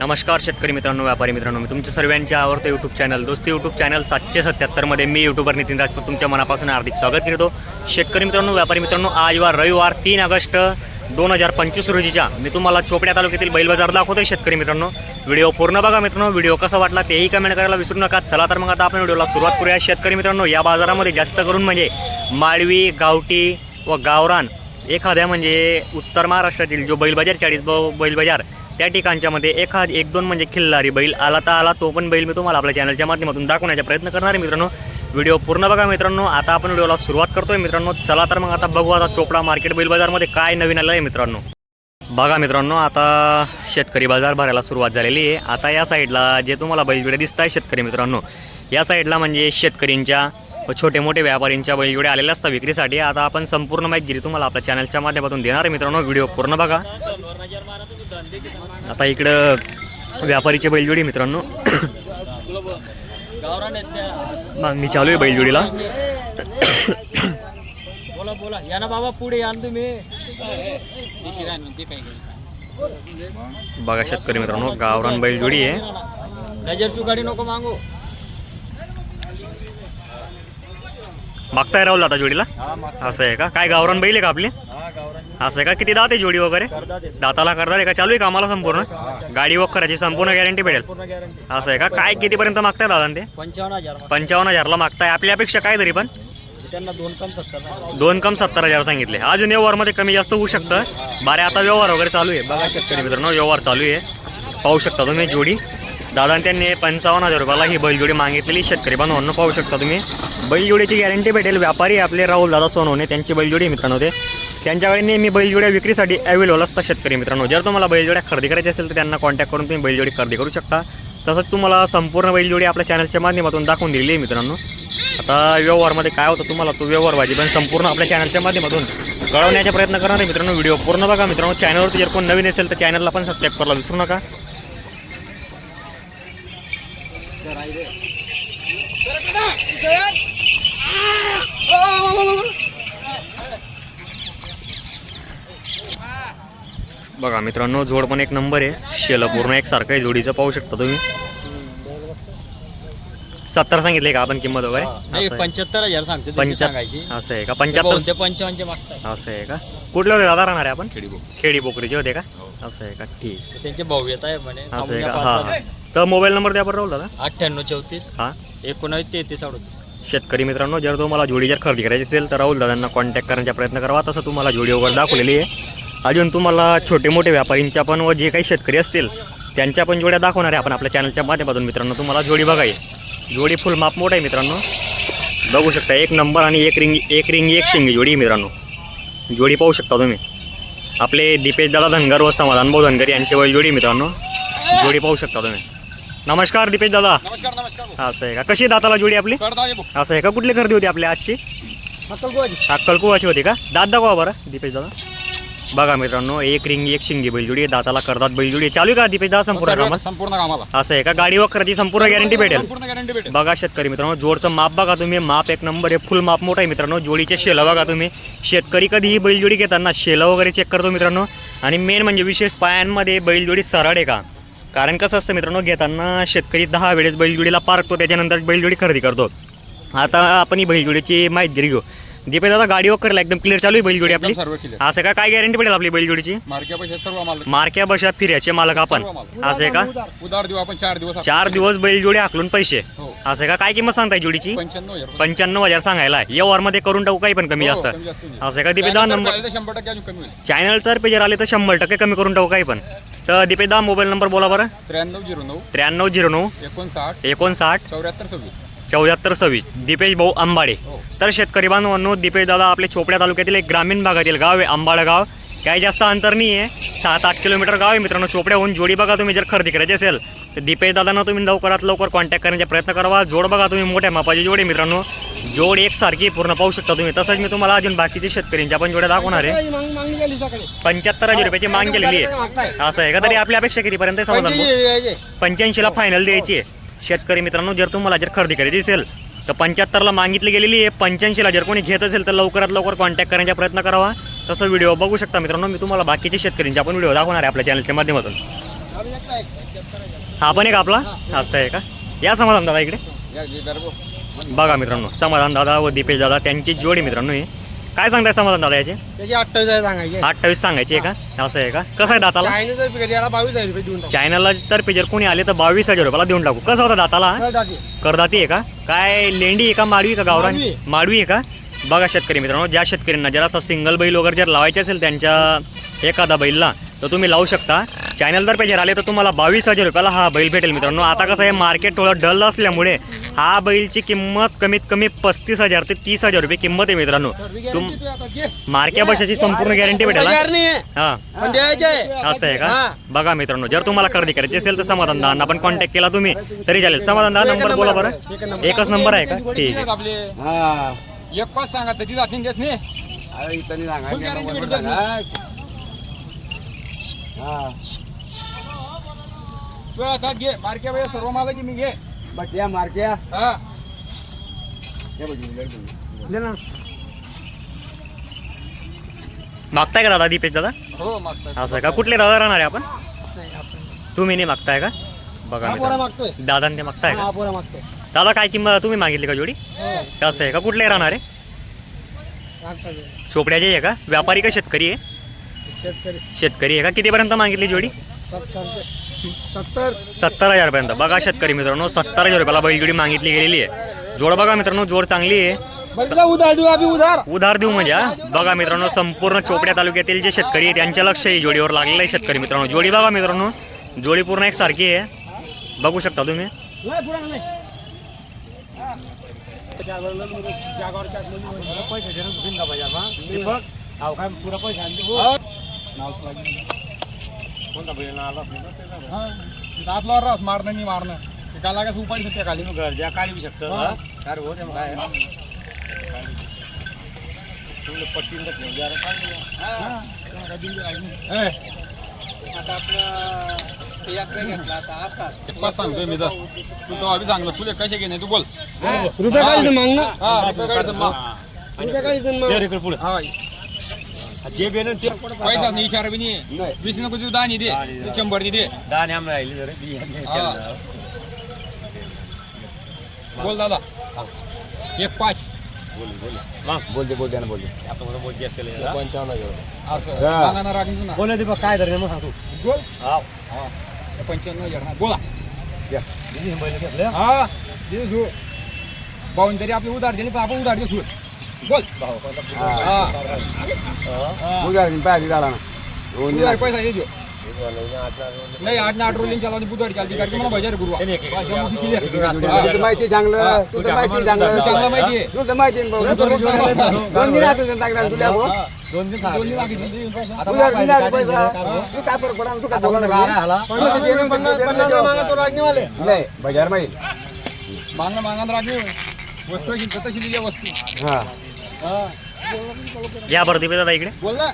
नमस्कार शेतकरी मित्रांनो व्यापारी मित्रांनो मी तुमच्या सर्वांचे आवडतं YouTube channel Dosti YouTube channel सातशे सत्याहत्तरमध्ये मी यूट्यूबर नितीन राजपूत तुमच्या मनापासून हार्दिक स्वागत करतो. शेतकरी मित्रांनो व्यापारी मित्रांनो आज वार रविवार तीन ऑगस्ट दोन हजार पंचवीस रोजीच्या मी तुम्हाला चोपड्या तालुक्यातील बैल बाजार दाखवतोय शेतकरी मित्रांनो. व्हिडिओ पूर्ण बघा मित्रांनो व्हिडिओ कसा वाटला तेही कमेंट करायला विसरू नका. चला तर मग आता आपण व्हिडिओला सुरुवात करूया. शेतकरी मित्रांनो या बाजारामध्ये जास्त करून म्हणजे माळवी गावठी व गावरान एखाद्या म्हणजे उत्तर महाराष्ट्रातील जो बैल बाजार चाळीस ब बैल बाजार त्या ठिकाणच्यामध्ये एखाद एक दोन म्हणजे खिल्लारी बैल आला तर आला तो पण बैल मी तुम्हाला आपल्या चॅनलच्या माध्यमातून दाखवण्याचा प्रयत्न करणार आहे मित्रांनो. व्हिडिओ पूर्ण बघा मित्रांनो. आता आपण व्हिडिओला सुरुवात करतोय मित्रांनो. चला तर मग आता बघू आता चोपडा मार्केट बैल बाजारमध्ये काय नवीन आलं आहे मित्रांनो. बघा मित्रांनो आता शेतकरी बाजार भरायला सुरुवात झालेली आहे. आता या साईडला जे तुम्हाला बैलजोडे दिसत आहे शेतकरी मित्रांनो या साईडला म्हणजे शेतकरींच्या व छोटे मोठे व्यापारींच्या बैलजोडे आलेल्या असतात विक्रीसाठी. आता आपण संपूर्ण माहिती तुम्हाला आपल्या चॅनलच्या माध्यमातून देणार आहे मित्रांनो. व्हिडिओ पूर्ण बघा. आता इकडं व्यापारीचे बैलजोडी मित्रांनो. मागणी चालू आहे बैलजोडीला. बोला बोला. या ना बाबा पुढे या तुम्ही. बघा शेतकरी मित्रांनो गावरान बैलजोडी आहे. नजर चुकाडी नको मागू. मागताय राहुल आता जोडीला? असं आहे का? काय गावरान बैल आहे का आपली? असं आहे का? किती दात आहे जोडी वगैरे. दाताला करतात आहे का? चालू आहे कामाला संपूर्ण? गाडी वखराची संपूर्ण गॅरंटी भेटेल. असं आहे का? काय कितीपर्यंत मागताय दादा ते? पंचावन्न हजारला मागताय. आपल्या अपेक्षा काय तरी पण? त्यांना दोन कम सत्तर ना. दोन कम सत्तर हजार सांगितले. अजून व्यवहारमध्ये कमी जास्त होऊ शकतं. बारे आता व्यवहार वगैरे चालू आहे. बघा शेतकरी मित्रांनो व्यवहार चालू आहे. पाहू शकता तुम्ही जोडी. दादा त्यांनी पंचावन्न हजार रुपयाला ही बैलजोडी मागितलेली. शेतकरी बांधवांना पाहू शकता तुम्ही. बैलजोडीची गॅरंटी भेटेल. व्यापारी आपले राहुल दादा सोनवणे त्यांची बैलजोडी मित्रांनो ते. त्यांच्याकडे नेहमी बैलजोड्या विक्रीसाठी अवेलेबल असतात शेतकरी मित्रांनो. जर तुम्हाला बैलजोड्या खरेदी करायची असेल तर त्यांना कॉन्टॅक्ट करून तुम्ही बैलजोडी खरेदी करू शकता. तसंच तुम्हाला संपूर्ण बैलजोडी आपल्या चॅनलच्या माध्यमातून दाखवून दिलेली आहे मित्रांनो. आता व्यवहारमध्ये काय होतं तुम्हाला तो व्यवहार पाहिजे पण संपूर्ण आपल्या चॅनलच्या माध्यमातून कळवण्याचा प्रयत्न करणार आहे मित्रांनो. व्हिडिओ पूर्ण बघा मित्रांनो. चॅनलवरती जर कोण नवीन असेल तर चॅनलला पण सबस्क्राईब करायला विसरू नका. बघा मित्रांनो जोड पण एक नंबर आहे. शेलं पूर्ण एक सारखं आहे जोडीचं पाहू शकता तुम्ही. सत्तर सांगितले का आपण किंमत वगैरे? नाही असं आहे. पंच्याहत्तर हजार सांगते पंच्याहत्तर असं आहे का? पंच्याहत्तर पंचावन्नचे मागताय. असं आहे का? कुठले होते दादा राहणार आहे आपण? खेडी खेडी बोकरीचे होते का? असं आहे का? ठीक. त्यांचे भाऊ येत आहे म्हणे. असं आहे का? हां हां. तर मोबाईल नंबर द्या बरं राहुल दादा. अठ्ठ्याण्णव चौतीस. हां. एकोणावीस तेहतीस अडतीस. शेतकरी मित्रांनो जर तुम्हाला जोडी जर खरेदी करायची असेल तर राहुल दादांना कॉन्टॅक्ट करण्याचा प्रयत्न करावा तसं तुम्हाला जोडी वगैरे दाखवलेली आहे. अजून तुम्हाला छोटे मोठे व्यापारींच्या पण व जे काही शेतकरी असतील त्यांच्या पण जोड्या दाखवणार आहे आपण आपल्या चॅनलच्या माध्यमातून. मित्रांनो तुम्हाला जोडी बघाय जोडी फुल माप मोठा आहे मित्रांनो. बघू शकता एक नंबर आणि एक रिंग एक रिंग एक शिंगी जोडी मित्रांनो. जोडी पाहू शकता तुम्ही. आपले दीपेश दादा धनगर व समाधान भाऊ धनगर यांची वय जोडी मित्रांनो. जोडी पाहू शकता तुम्ही. नमस्कार दीपेश दादा. असं आहे का? कशी दाताला जोडी आपली? असं आहे का? कुठली खरेदी होती आपल्या आजची? अक्कलकुवाची होती का? दात दाखवा बरं दीपेश दादा. बघा मित्रांनो एक रिंग एक शिंगी बैलजोडी दाताला करतात बैलजोडी. चालू का दीपेश दादा संपूर्ण कामात? संपूर्ण कामाला. असं आहे का? गाडी वखराची संपूर्ण गॅरंटी भेटेल. संपूर्ण गॅरंटी भेटेल. बघा शेतकरी मित्रांनो जोडचं माप बघा तुम्ही. माप एक नंबर आहे फुल माप मोठा आहे मित्रांनो. जोडीचे शेलं बघा तुम्ही. शेतकरी कधीही बैलजोडी घेताना शेलं वगैरे चेक करतो मित्रांनो. आणि मेन म्हणजे विशेष पायांमध्ये बैलजोडी सरळ आहे का? कारण कसं असतं मित्रांनो घेताना शेतकरी दहा वेळेस बैलजोडीला पारखतो त्याच्यानंतर बैलजोडी खरेदी करतो. आता आपण ही बैलजोडीची माहिती घेऊ. दीपेश दादा गाडी वगैरे एकदम क्लिअर चालू आहे बैलजोडी आपली. सर्व असं का काय गॅरंटी पडेल आपली बैलजोडीची? मार्क्या पैसे सर्व माल मारक्या बशा फिर्याचे मालक आपण. असं आहे का? उदार देऊ आपण चार दिवस चार दिवस बैलजोडी आखलून पैसे. हो. असं आहे का? काय किंमत सांगताय जोडीची? पंच्याण्णव हजार. रुपये. पंच्याण्णव हजार सांगायला. व्यवहारमध्ये करून टाकू काही पण कमी हो, जास्त. कमी जास्त होईल. असं आहे का? दीपेश चॅनल नंबर तर पाहिलं तर शंभर टक्के अजून कमी होईल. चॅनल तर्फे जर आले तर शंभर टक्के कमी करून टाकू काही पण. तर दीपेश दा मोबाईल नंबर बोला बरं. त्र्याण्णव झिरो नऊ. त्र्याण्णव झिरो नऊ. एकोणसाठ. एकोणसाठ. चौऱ्याहत्तर सव्वीस. चौऱ्याहत्तर सव्वीस दीपेश भाऊ आंबाडे हो. तर शेतकरी बांधवांनो दीपेश दादा आपले चोपड्या तालुक्यातील एक ग्रामीण भागातील गाव आहे आंबाडा गाव. काही जास्त अंतर नाही आहे. सात आठ किलोमीटर गाव आहे मित्रांनो चोपड्याहून जोडी बघा तुम्ही जर खरेदी करायची असेल तर दीपेश दादांना तुम्ही लवकरात लवकर कॉन्टॅक्ट करण्याचा प्रयत्न करावा. जोड बघा तुम्ही मोठ्या मापाची जोड मित्रांनो. जोड एकसारखी पूर्ण पाहू शकता तुम्ही. तसंच मी तुम्हाला अजून बाकीचे शेतकऱ्यांच्या पण जोड्या दाखवणार आहे. पंच्याहत्तर हजार रुपयाची मागणी केलेली आहे. असं आहे का? तरी आपल्या अपेक्षा कितीपर्यंत भाऊ? पंच्याऐंशीला फायनल द्यायची आहे. शेतकरी मित्रांनो जर तुम्हाला जर खरेदी करायची असेल तर पंच्याहत्तरला मागितली गेलेली आहे. पंच्याऐंशीला जर कोणी घेत असेल तर लवकरात लवकर कॉन्टॅक्ट करण्याचा प्रयत्न करावा. तसं व्हिडिओ बघू शकता मित्रांनो मी तुम्हाला बाकीचे शेतकऱ्यांचे आपण व्हिडिओ दाखवणार आहे आपल्या चॅनलच्या माध्यमातून. हा पण एक आपला? असं आहे का? या समाधान दादा इकडे. बघा मित्रांनो समाधान दादा व दीपेश दादा त्यांची जोडी मित्रांनो ही. काय सांगताय समाधान दादा याचे? त्याची अठ्ठावीस आहे सांगायचे. अठ्ठावीस सांगायची आहे का? असं आहे का? कसं आहे दाताला? चायनीज पिकट याला बावीस हजार रुपये देऊन टाकू. चायनाला तर्फे जर कोणी आले तर बावीस हजार रुपयाला देऊन टाकू. कसं होता दाताला. करदाती. आहे का? काय लेंडी आहे का? माडवी आहे का गावरान? माडवी. माडवी आहे का? बघा शेतकरी मित्रांनो ज्या शेतकऱ्यांना जर असं सिंगल बैल वगैरे जर लावायचे असेल त्यांच्या एखादा बैलला तर तुम्ही लावू शकता. चॅनल जर आले तर तुम्हाला बावीस हजार रुपयाला हा बैल भेटेल मित्रांनो. आता कसं आहे मार्केट थोडं डल असल्यामुळे हा बैलची किंमत कमीत कमी पस्तीस हजार ते तीस हजार रुपये किंमत आहे मित्रांनो. तुम. मार्क्या बशाची संपूर्ण गॅरंटी भेटेल हा? तयार नाही आहे हा. पण द्यायचे. आहे असं आहे हा. का बघा मित्रांनो जर तुम्हाला खरेदी करायची असेल तर समाधान दादा आपण कॉन्टॅक्ट केला तुम्ही तरी चालेल. समाधान एकच नंबर बोला बरं. एकच नंबर. आहे का? ठीक आहे. एक पाच सांगा त्याची जातीन देत नाही Full guarantee भेटून जाईल. तू आता घे मार्के बाई सर्व मला की मी घे. हा. मागताय का दादा दीपेश दादा? हो मागतात असं आहे का? कुठले दादा राहणार आहे आपण? तुम्ही नाही मागताय का? बघा हा. मागतोय. दादा ते मागताय हा का मागतोय. दादा काय किंमत तुम्ही मागितली का जोडी? असं आहे का? कुठले राहणार आहे? मागतोय. चोपड्याचे आहे का? व्यापारी का शेतकरी आहे? शेतकरी. शेतकरी आहे का? कितीपर्यंत मागितली जोडी? सत्तर. सत्तर सत्तर हजारपर्यंत. बघा शेतकरी मित्रांनो सत्तर हजार रुपयाला बैलजोडी मागितली गेलेली आहे. जोड बघा मित्रांनो जोड चांगली आहे. उधार देऊ आम्ही उधार. उधार देऊ म्हणजे हा. बघा मित्रांनो संपूर्ण चोपड्या तालुक्यातील जे शेतकरी आहे त्यांच्या लक्ष आहे जोडीवर लागलेलं आहे शेतकरी मित्रांनो. जोडी बघा मित्रांनो जोडी पूर्ण एक सारखी आहे. बघू शकता तुम्ही. पुरा नाही. आपला रस मारणं नाही मारणं ते काय लागायचं उपाय सत्या खाली गरजा काढू शकतो हा. काय हो तेव्हा काय तुला पट्टी पाच सांगतोय मी तर तू तो अभि सांगलं तुला कसे घेणे तू बोल रुपये काढीचं माग ना हा रुपये काढायचं मग. रुपये काढीचं माग हा जे बेन ते पैसा नाही विचार बी नाही. वीस नको तू दहा नाही दे. शंभर दे. दाणे आम्हाला राहिली जरा. हा. बोल दादा. एक पाच. बोलते बोलते ना बोलते. आपण मला बोलते असलेलं असं. सांगाना राग ना. बोला दे काय धरणे मग सांगतो बोल. हा. पंच्याण्णव हजार. हा, बोला. दिदी बैल घेतलं. हा. दे सू बावन्न तरी आपले उधार दिले पण आपण उधार दे सूर. बोल हा उधार पैसा दे देऊ. नाही आठ ना आठ रोलिंग चालवली बुधवारी चालती कारण की मला बाजार गुरुवा तुझं माहिती चांगलं तुझं माहिती चांगलं चांगलं माहिती आहे तुझं माहिती आहे भाऊ. दोन दिन राहतो टाकणार तुला भाऊ. दोन दिवस तुझ्या बिना पैसा तू काय फरक पडा तू काय बोलणार नाही. पन्नास पन्नास पन्नास पन्नास मागा तो राजनीवाले नाही बाजार माहिती मागणं मागणं राहते वस्तू अशी तर तशी दिली वस्तू हा हा या बरं दीपेश दादा इकडे. बोल ना.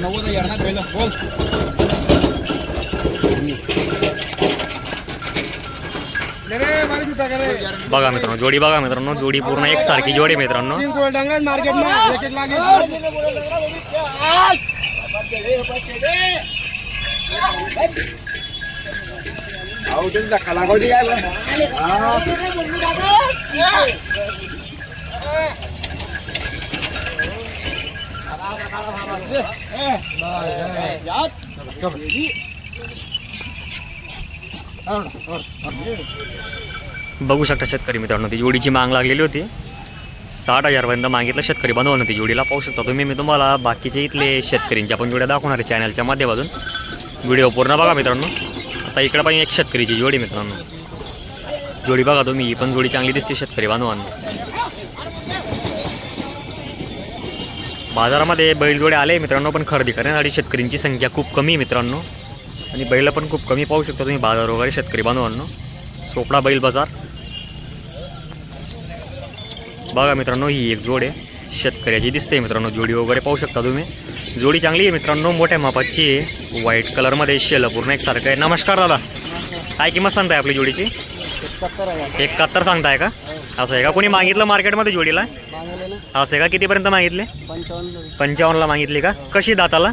नव्वद पहिलं. बोल. बघा मित्रांनो जोडी बघा मित्रांनो जोडी पूर्ण एक सारखी जोडी मित्रांनो. मार्केट अहो तुमचा कलाकोटी काय बघू शकता शेतकरी मित्रांनो ती जोडीची माग लागलेली होती. साठ हजारपर्यंत मागितलं शेतकरी बनवलं ती जोडीला पाहू शकता तुम्ही. मी तुम्हाला बाकीचे इथले शेतकऱ्यांच्या पण जोड्या दाखवणार आहे चॅनलच्या माध्यमातून. व्हिडिओ पूर्ण बघा मित्रांनो. आता इकडं पण एक शेतकरीची जोडी मित्रांनो. जोडी बघा तुम्ही ही पण जोडी चांगली दिसते शेतकरी बांधवांना. बाजारामध्ये बैलजोडे आले मित्रांनो पण खरेदी करण्यासाठी शेतकऱ्यांची संख्या खूप कमी आहे मित्रांनो. आणि बैल पण खूप कमी पाहू शकता तुम्ही बाजार वगैरे शेतकरी बांधवांनो. सोपडा बैल बाजार. बघा मित्रांनो ही एक जोड आहे. शेतकऱ्याची दिसते मित्रांनो जोडी वगैरे पाहू शकता तुम्ही. जोडी चांगली आहे मित्रांनो मोठ्या मापाची आहे. व्हाईट कलरमध्ये शेल पूर्ण एकसारखं आहे. नमस्कार दादा. काय किंमत सांगताय आपली जोडीची? एकाहत्तर सांगताय का? असं आहे का? कोणी मागितलं मार्केटमध्ये जोडीला? असं आहे का? कितीपर्यंत मागितले? पंचावन्नला मागितली का? कशी दाताला?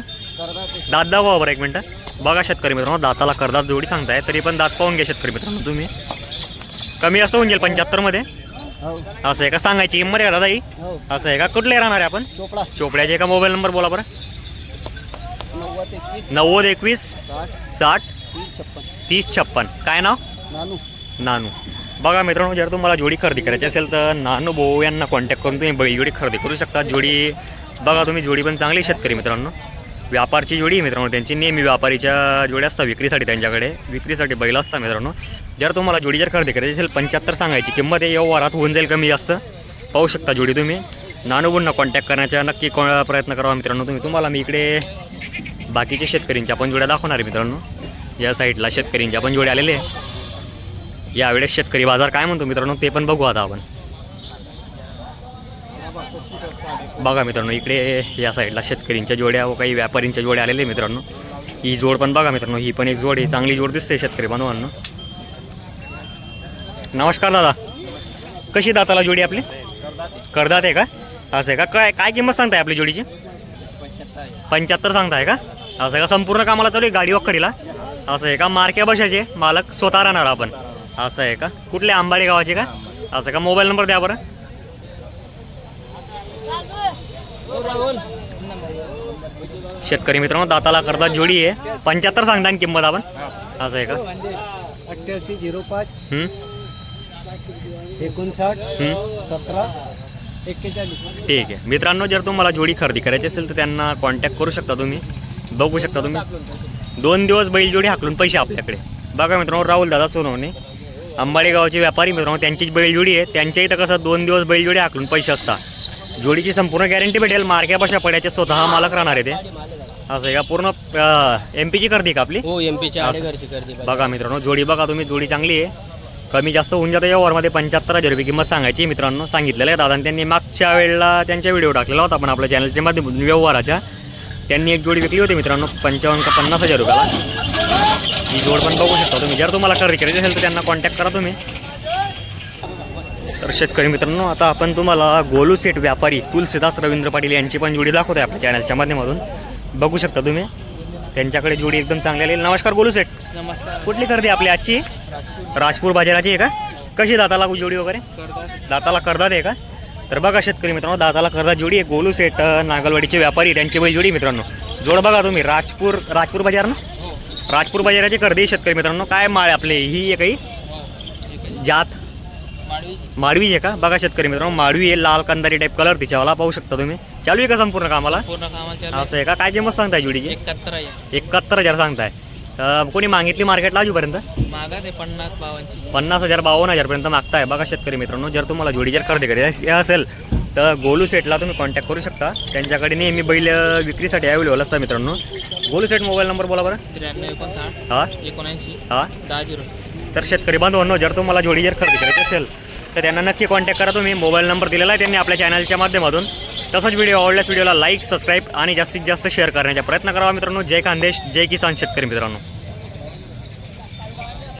दात दाखवा बरं एक मिनटं. बघा शेतकरी मित्रांनो दाताला करदात जोडी सांगताय तरी पण दात पाहून घ्या शेतकरी मित्रांनो तुम्ही. कमी असं होऊन जाईल पंच्याहत्तरमध्ये? असं आहे का? सांगायची किंमत आहे दादा ही. असं आहे का? कुठले राहणार आहे आपण? चोपडा. चोपड्याचे का मोबाईल नंबर बोला बरं. नव्वद एकवीस. साठ तीस छप्पन. तीस छप्पन. काय नाव? नानू. नानू. बघा मित्रांनो जर तुम्हाला जोडी खरेदी करायची असेल तर नानू भाऊ यांना कॉन्टॅक्ट करून तुम्ही बैल जोडी खरेदी करू शकता. जोडी बघा तुम्ही जोडी पण चांगली शेतकरी मित्रांनो. व्यापारची जोडी आहे मित्रांनो त्यांची. नेहमी व्यापारीच्या जोड्या असतात विक्रीसाठी त्यांच्याकडे. विक्रीसाठी बैल असतात मित्रांनो. जर तुम्हाला जोडी जर खरेदी करायची असेल पंच्याहत्तर सांगायची किंमत आहे. व्यवहारात होऊन जाईल कमी जास्त. पाहू शकता जोडी तुम्ही. नानू भाऊंना कॉन्टॅक्ट करण्याचा नक्की को प्रयत्न करावा मित्रांनो तुम्ही. तुम्हाला मी इकडे बाकीचे शेतकरींच्या पण जोड्या दाखवणार आहे मित्रांनो. ज्या साईडला शेतकरींच्या पण जोड्या आलेले आहे. यावेळेस शेतकरी बाजार काय म्हणतो मित्रांनो ते पण बघू आता आपण. बघा मित्रांनो इकडे या साईडला शेतकरींच्या जोड्या व काही व्यापारींच्या जोड्या आलेल्या आहे मित्रांनो. ही जोड पण बघा मित्रांनो ही पण एक जोड आहे. चांगली जोड दिसते शेतकरी बांधवांनो. नमस्कार दादा. कशी दाताला जोडी आपली? करदात आहे का? असं आहे का? काय काय किंमत सांगताय आपली जोडीची? पंच्याहत्तर सांगताय का? असं आहे का संपूर्ण कामाला चालू आहे गाडी वखरीला असं आहे का? मार्क्या बशाचे मालक स्वतः राहणार आपण. असं आहे का? कुठले? आंबाडी गावाचे का? असं का? मोबाईल नंबर द्या बरं. शेतकरी मित्रांनो दाताला करतात जोडी आहे. पंच्याहत्तर सांगता किंमत आपण. असं आहे का? अठ्ठ्याऐंशी झिरो पाच? एकोणसाठ? सतरा. एक्केचाळीस. ठीक आहे. मित्रांनो जर तुम्हाला जोडी खरेदी करायची असेल तर त्यांना कॉन्टॅक्ट करू शकता तुम्ही. बघू शकता तुम्ही. दोन दिवस बैल जोडी हाकलून पैसे आपल्याकडे. बघा मित्रांनो राहुल दादा सोनवणे. अंबाडी गावाचे व्यापारी मित्रांनो त्यांचीच बैलजोडी आहे. त्यांच्या इथं कसं दोन दिवस बैलजोडी हाकलून पैसे असतात. जोडीची संपूर्ण गॅरंटी भेटेल. मार्क्या बशा पड्याचे स्वतः मालक राहणार आहे ते. असं आहे का? पूर्ण एम पीची खरेदी का आपली? हो एम बघा मित्रांनो जोडी बघा तुम्ही. जोडी चांगली आहे. कमी जास्त होऊन जातं. या ओव्हरमध्ये पंच्याहत्तर हजार रुपये किंमत सांगायची मित्रांनो सांगितलेलं आहे. दादा त्यांनी मागच्या वेळेला त्यांच्या व्हिडिओ टाकलेला होता आपण आपल्या चॅनलच्या माध्यमातून व्यवहाराच्या. त्यांनी एक जोडी विकली होती मित्रांनो पंचावन्न का पन्नास हजार रुपयाला. ही जोड पण बघू शकता तुम्ही. जर तुम्हाला खरेदी करायची असेल तर त्यांना कॉन्टॅक्ट करा तुम्ही. तर शेतकरी मित्रांनो आता आपण तुम्हाला गोलू सेट व्यापारी तुलसीदास रवींद्र पाटील यांची पण जोडी दाखवतोय आपल्या चॅनलच्या माध्यमातून. बघू शकता तुम्ही. त्यांच्याकडे जोडी एकदम चांगली आलेली. नमस्कार गोलू सेट. नमस्कार. कुठली खरेदी आपली आजची? राजपूर. बाजाराची आहे का? कशी दाताला जोडी वगैरे? दाताला करदात आहे का? तर बघा शेतकरी मित्रांनो दाताला करदात जोडी आहे. गोलू सेट नागलवाडीचे व्यापारी त्यांची बैल जोडी मित्रांनो. जोड बघा तुम्ही राजपूर राजपूर बाजार ना? राजपूर बाजाराची आहे शेतकरी मित्रांनो. काय माळ आपले? ही आहे. काही जात माडवी आहे का? बघा शेतकरी मित्रांनो माडवी आहे लाल कंदारी टाईप कलर तिच्यावाला पाहू शकता तुम्ही. चालू आहे का संपूर्ण कामाला? असं आहे का? काय किंमत सांगताय जोडीची? एकाहत्तर हजार सांगताय. अं, कोणी मागितली मार्केटला अजूपर्यंत मागा ते पन्नास बावनची पन्नास हजार बावन्न हजारपर्यंत मागताय. बघा शेतकरी मित्रांनो जर तुम्हाला जोडी जर खरेदी करायची असेल तर गोलू सेटला तुम्ही कॉन्टॅक्ट करू शकता. त्यांच्याकडे नेहमी बैल अं, विक्रीसाठी अवेलेबल असतात मित्रांनो. गोलू सेट मोबाईल नंबर बोला बरं. त्र्याण्णव एकोणसाठ हा? एकोणऐंशी हा? दहा झिरो तर शेतकरी बांधवांनो जर तुम्हाला जोडी जर खरेदी करायची असेल तर त्यांना नक्की कॉन्टॅक्ट करा तुम्ही. मोबाईल नंबर दिलेला आहे त्यांनी आपल्या चॅनलच्या माध्यमातून. तसंच व्हिडिओ आवडल्यास व्हिडिओला लाईक सबस्क्राईब आणि जास्तीत जास्त शेअर करण्याचा प्रयत्न करावा मित्रांनो. जय खानदेश जय किसान शेतकरी मित्रांनो.